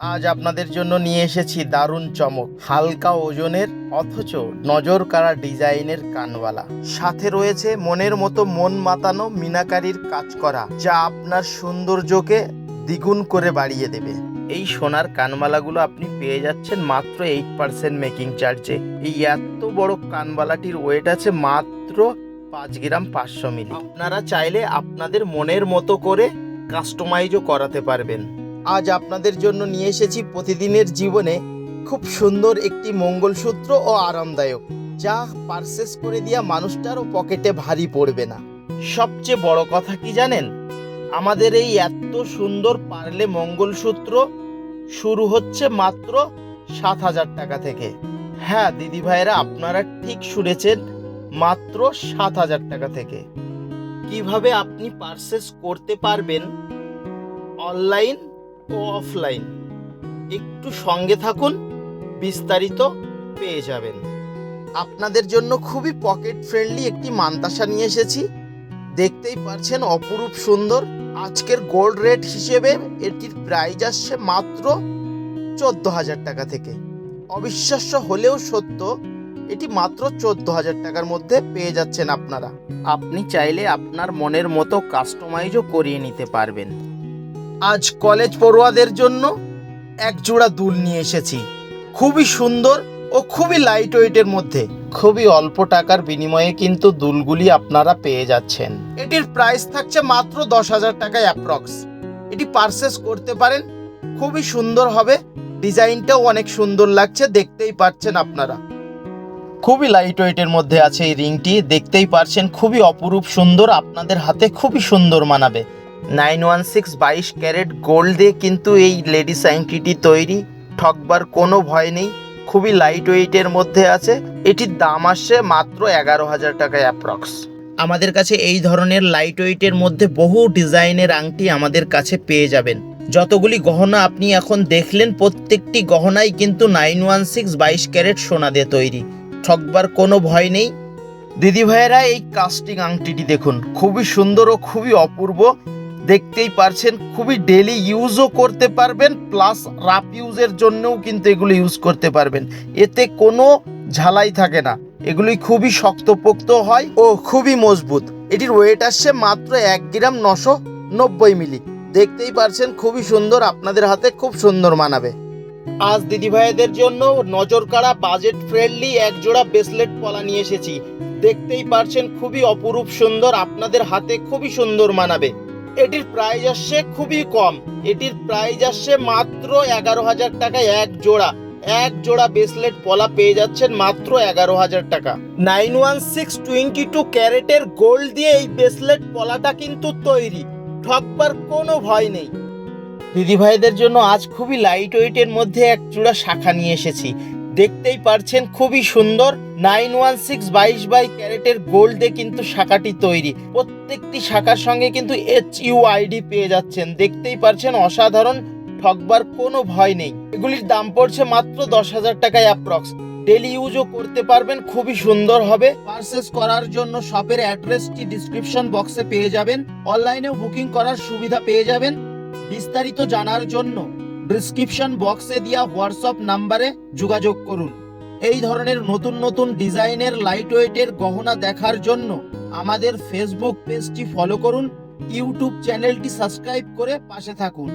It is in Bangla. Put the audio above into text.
আজ আপনাদের জন্য নিয়ে এসেছি দারুণ চমক। হালকা ওজনের, অথচ নজর কাড়া ডিজাইনের কানওয়ালা। সাথে রয়েছে মনের মতো মন মাতানো মিনাকারির কাজ করা, যা আপনার সৌন্দর্যকে দ্বিগুণ করে বাড়িয়ে দেবে। এই সোনার কানবালাগুলো আপনি পেয়ে যাচ্ছেন মাত্র এইট পার্সেন্ট মেকিং চার্জে এই এত বড় কানবালাটির ওয়েট আছে মাত্র পাঁচ গ্রাম পাঁচশো মিলি। আপনারা চাইলে আপনাদের মনের মতো করে কাস্টমাইজও করাতে পারবেন। আজ আপনাদের জন্য নিয়ে এসেছি প্রতিদিনের জীবনে খুব সুন্দর একটি মঙ্গলসূত্র ও আরামদায়ক, যা পারচেস করে দিয়া মানুষটারও পকেটে ভারী পড়বে না। সবচেয়ে বড় কথা কি জানেন? আমাদের এই এত সুন্দর পারলে মঙ্গলসূত্র শুরু হচ্ছে মাত্র সাত হাজার টাকা থেকে। হ্যাঁ দিদি ভাইরা আপনারা ঠিক শুনেছেন, মাত্র সাত হাজার টাকা থেকে। কীভাবে আপনি পারচেস করতে পারবেন? অনলাইন ও অফলাইন একটু সঙ্গে থাকুন, বিস্তারিত পেয়ে যাবেন। আপনাদের জন্য খুবই পকেট ফ্রেন্ডলি একটি মান্তাসা নিয়ে এসেছি। দেখতেই পারছেন অপরূপ সুন্দর। আজকের গোল্ড রেট হিসেবে এটির প্রাইস আসছে মাত্র চোদ্দ হাজার টাকা থেকে। অবিশ্বাস্য হলেও সত্য, এটি মাত্র চোদ্দ হাজার টাকার মধ্যে পেয়ে যাচ্ছেন আপনারা। আপনি চাইলে আপনার মনের মতো কাস্টমাইজও করিয়ে নিতে পারবেন। আজ কলেজ পড়ুয়াদের জন্য এক জোড়া দুল নিয়ে এসেছি। খুবই সুন্দর ও খুবই লাইট ওয়েটের মধ্যে। খুবই অল্প টাকার বিনিময়ে কিন্তু দুলগুলি আপনারা পেয়ে যাচ্ছেন। এটির প্রাইস থাকছে মাত্র দশ হাজার টাকায় অ্যাপ্রক্স এটি পারচেস করতে পারেন, খুবই সুন্দর হবে। ডিজাইনটাও অনেক সুন্দর লাগছে, দেখতেই পাচ্ছেন আপনারা। খুবই লাইট ওয়েটের মধ্যে আছে এই রিংটি, দেখতেই পারছেন খুবই অপরূপ সুন্দর, আপনাদের হাতে খুবই সুন্দর মানাবে। নাইন ওয়ান সিক্স বাইশ ক্যারেট গোল্ড কিন্তু এই লেডিস আংটিটি তৈরি। ঠকবার কোনো ভয় নেই, খুবই লাইট ওয়েটের মধ্যে আছে। এটির দাম আসছে মাত্র এগারো হাজার টাকায় অ্যাপ্রক্স আমাদের কাছে এই ধরনের লাইট ওয়েটের মধ্যে বহু ডিজাইনের আংটি আমাদের কাছে পেয়ে যাবেন। যতগুলি গহনা আপনি এখন দেখলেন, প্রত্যেকটি গহনাই কিন্তু নাইন ওয়ান সিক্স বাইশ ক্যারেট সোনা দিয়ে তৈরি। ঠকবার কোনো ভয় নেই। দিদি ভাইয়েরা, এই কাস্টিং আংটিটি দেখুন। খুবই সুন্দর ও খুবই অপূর্ব। দেখতেই পারছেন, খুবই ডেলি ইউজও করতে পারবেন প্লাস রাফ ইউজের জন্যও কিন্তু এগুলো ইউজ করতে পারবেন। এতে কোনো ঝালাই থাকে না। এগুলি খুবই শক্তপোক্ত হয় ও খুবই মজবুত। এটির ওয়েট আসছে মাত্র এক গ্রাম নশো নব্বই মিলি দেখতেই পারছেন, খুবই সুন্দর, আপনাদের হাতে খুব সুন্দর মানাবে। আজ দিদি ভাইদের জন্য নজর কাড়া বাজেট ফ্রেন্ডলি এক জোড়া ব্রেসলেট পলা নিয়ে এসেছি। দেখতেই পারছেন, খুবই অপরূপ সুন্দর, আপনাদের হাতে খুবই সুন্দর মানাবে। এটির প্রাইস আসছে খুবই কম। এটির প্রাইস আসছে মাত্র এগারো হাজার টাকা এক জোড়া। এক জোড়া ব্রেসলেট পলা পেয়ে যাচ্ছেন মাত্র এগারো হাজার টাকা। Nine one six twenty two ক্যারেটের গোল্ড দিয়ে এই ব্রেসলেট পলাটা কিন্তু তৈরি। ঠকবার কোনো ভয় নেই। দিদি ভাইদের জন্য আজ খুবই লাইট ওয়েটের মধ্যে এক জোড়া শাখা নিয়ে এসেছি। দেখতেই পারছেন খুবই সুন্দর। নাইন ওয়ান সিক্স বাইশ বাই ক্যারেটের গোল্ডে কিন্তু শাখাটি তৈরি। প্রত্যেকটি শাখার সঙ্গে কিন্তু এইচ ইউ আইডি পেয়ে যাচ্ছেন। দেখতেই পারছেন অসাধারণ, ঠকবার কোনো ভয় নেই। এগুলির দাম পড়ছে মাত্র দশ হাজার টাকায় অ্যাপ্রক্স ডেলি ইউজও করতে পারবেন, খুবই সুন্দর হবে। পারচেস করার জন্য শপের অ্যাড্রেসটি ডিসক্রিপশন বক্সে পেয়ে যাবেন। অনলাইনেও বুকিং করার সুবিধা পেয়ে যাবেন। বিস্তারিত জানার জন্য ডিসক্রিপশন বক্সে দেওয়া হোয়াটসঅ্যাপ নাম্বারে যোগাযোগ করুন। এই ধরনের নতুন নতুন ডিজাইনের লাইট ওয়েটের গহনা দেখার জন্য আমাদের ফেসবুক পেজটি ফলো করুন ইউটিউব চ্যানেলটি সাবস্ক্রাইব করে পাশে থাকুন।